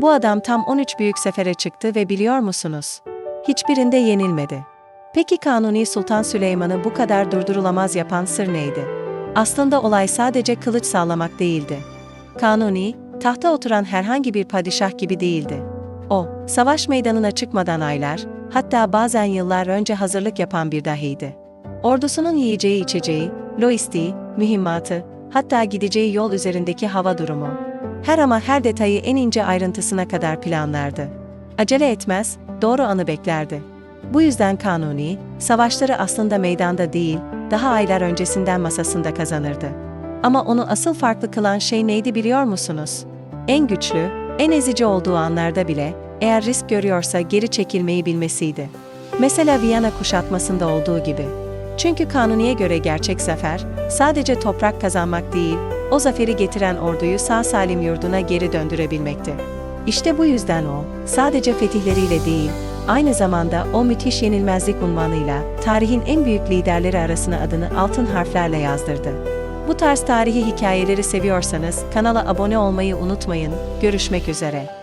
Bu adam tam 13 büyük sefere çıktı ve biliyor musunuz? Hiçbirinde yenilmedi. Peki Kanuni Sultan Süleyman'ı bu kadar durdurulamaz yapan sır neydi? Aslında olay sadece kılıç sallamak değildi. Kanuni, tahta oturan herhangi bir padişah gibi değildi. O, savaş meydanına çıkmadan aylar, hatta bazen yıllar önce hazırlık yapan bir dahiydi. Ordusunun yiyeceği içeceği, lojistiği, mühimmatı, hatta gideceği yol üzerindeki hava durumu. Her ama her detayı en ince ayrıntısına kadar planlardı. Acele etmez, doğru anı beklerdi. Bu yüzden Kanuni, savaşları aslında meydanda değil, daha aylar öncesinden masasında kazanırdı. Ama onu asıl farklı kılan şey neydi biliyor musunuz? En güçlü, en ezici olduğu anlarda bile, eğer risk görüyorsa geri çekilmeyi bilmesiydi. Mesela Viyana kuşatmasında olduğu gibi. Çünkü Kanuni'ye göre gerçek zafer, sadece toprak kazanmak değil, o zaferi getiren orduyu sağ salim yurduna geri döndürebilmekti. İşte bu yüzden o, sadece fetihleriyle değil, aynı zamanda o müthiş yenilmezlik unvanıyla tarihin en büyük liderleri arasına adını altın harflerle yazdırdı. Bu tarz tarihi hikayeleri seviyorsanız kanala abone olmayı unutmayın. Görüşmek üzere.